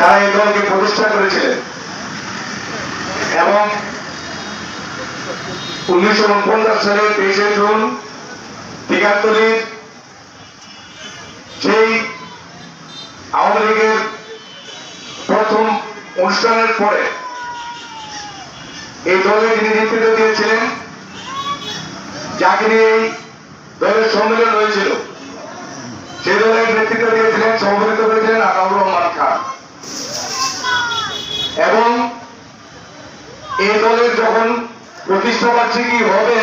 যারা এই দলকে প্রতিষ্ঠা করেছিলেন এবং উনিশশো উনপঞ্চাশ সালে তেইশে জুন তিকাত্তরের সেই আওয়ামী লীগের প্রথম অনুষ্ঠানের পরে এই দলে যিনি নেতৃত্ব দিয়েছিলেন, যাকে নিয়ে এই দলের সম্মেলন হয়েছিল। সেই দলের নেতৃত্ব দিয়েছিলেন সভাপতিত্ব করেছিলেন আতাউর রহমান খান এবং এই দলের যখন প্রতিষ্ঠা বার্ষিকী হবে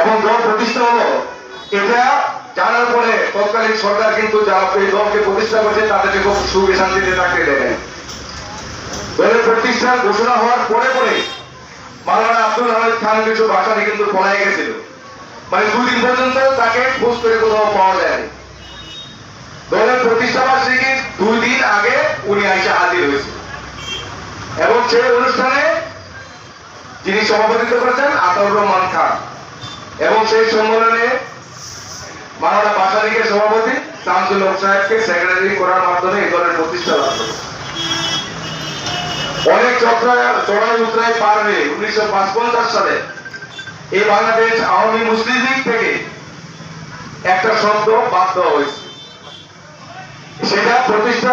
এবং দল প্রতিষ্ঠা হলো, এটা জানার পরে তৎকালীন সরকার কিন্তু যারা এই দলকে প্রতিষ্ঠা করেছে, তাদেরকে খুব সুখে শান্তিতে থাকতে দেবেন দলের প্রতিষ্ঠার ঘোষণা হওয়ার পরে পরে মাওলানা আব্দুল হামিদ খান কিছু বাসারে কিন্তু পলাই গেছিল। মানে দুই দিন পর্যন্ত তাকে খোঁজ করে কোথাও পাওয়া যায়নি। দলের প্রতিষ্ঠা বার্ষিকীর দুই দিন আগে উনি আইসা হাজির হয়েছে এবং সেই অনুষ্ঠানে যিনি সভাপতিত্ব করেছেন আতাউর রহমান খান। এবং সেই সম্মেলনে মাওলানা বাসারিকের সভাপতি শামসুল হক সাহেবকে সেক্রেটারি করার মাধ্যমে এই দলের প্রতিষ্ঠা লাভ করেছে অনেক চড়াই উতরাই পার হয়ে উনিশশো সালে এই বাংলাদেশ আওয়ামী মুসলিম লীগ থেকে একটা শব্দ বাদ দেওয়া হয়েছে। সেটা প্রতিষ্ঠা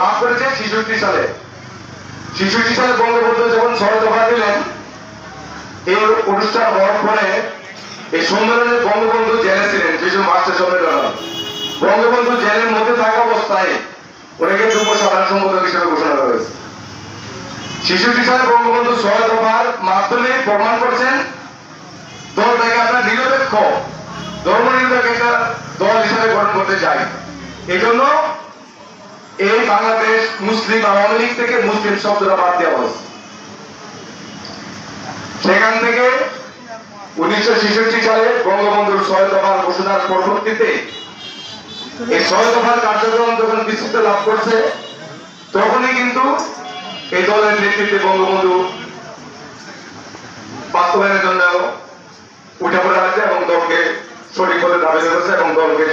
লাভ করেছে ছেষট্টি সালে। ছেষট্টি সালে বঙ্গবন্ধু যখন ছয় দফা দিলেন এই অনুষ্ঠান হওয়ার পরে এই সম্মেলনে বঙ্গবন্ধু জেলে ছিলেন যেসব মাস্টার সম্মেলন বঙ্গবন্ধু জেলের মধ্যে থাকা অবস্থায় ওনাকে যুব সাধারণ সম্পাদক হিসেবে ঘোষণা করা হয়েছে। ছেষট্টি সালে বঙ্গবন্ধু ছয় দফার মাধ্যমে প্রমাণ করছেন দল দলটাকে আপনার নিরপেক্ষ, ধর্ম নিরপেক্ষ একটা দল হিসেবে গঠন করতে চাই। এই জন্য এই বাংলাদেশ মুসলিম আওয়ামী লীগ থেকে মুসলিম শব্দটা বাদ দেওয়া হয়েছে। সেখান থেকে উনিশশো ছেষট্টি সালে বঙ্গবন্ধুর ছয় দফার ঘোষণার পরবর্তীতে এই ছয় দফার কার্যক্রম যখন বিস্তৃত লাভ করছে, তখনই কিন্তু এই দলের নেতৃত্বে বঙ্গবন্ধু বাস্তবায়নের জন্য উঠে পড়ে আছে এবং দলকে সঠিক সঠিকভাবে দাবি করেছে এবং দলকে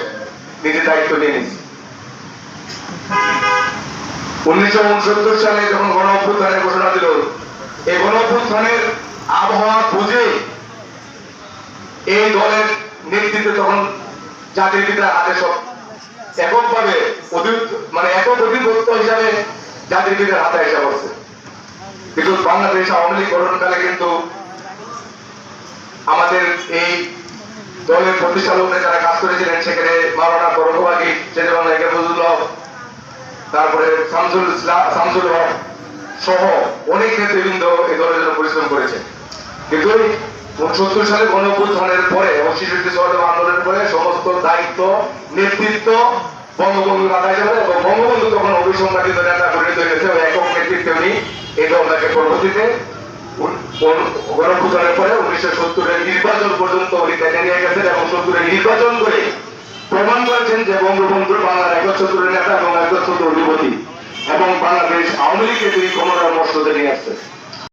নিজের দায়িত্ব নিয়ে নিচ্ছে। উনিশশো সালে যখন গণ অভ্যুত্থানের ঘোষণা দিল অভ্যুত্থানের আবহাওয়া বুঝে এই দলের নেতৃত্বে তখন জাতির পিতার হাতে সব এককভাবে মানে একক অধিপত্য হিসাবে জাতির পিতার হাতে এসে পড়ছে। কিন্তু বাংলাদেশ আওয়ামী লীগ গঠনকালে কিন্তু আমাদের এই দলের প্রতিষ্ঠালকরা যারা কাজ করেছিলেন, সেখানে মাওলানা বরফবাগী সেটা বাংলা তারপরে শামসুল ইসলাম শামসুল হক সহ অনেক নেতৃবৃন্দ এই দলের জন্য পরিশ্রম করেছে কিন্তু সত্তর সালে গণঅভ্যুত্থানের পরে এবং শিশুটি সহযোগ আন্দোলনের পরে সমস্ত দায়িত্ব, নেতৃত্ব বঙ্গবন্ধু আদায় যাবে এবং বঙ্গবন্ধু তখন অভিসংবাদিত নেতা পরিণত হয়ে গেছে ওই একক নেতৃত্বে উনি এই দলটাকে পরবর্তীতে গণঅভ্যুত্থানের পরে উনিশশো সত্তরের নির্বাচন পর্যন্ত উনি টেনে নিয়ে গেছেন এবং সত্তরের নির্বাচন করে প্রমাণ করেছেন যে বঙ্গবন্ধুর বাংলার একচ্ছত্র নেতা এবং একচ্ছত্র অধিপতি। এবং বাংলাদেশ আওয়ামী লীগকে তিনি ক্ষমতার মর্যাদা নিয়ে আসছেন।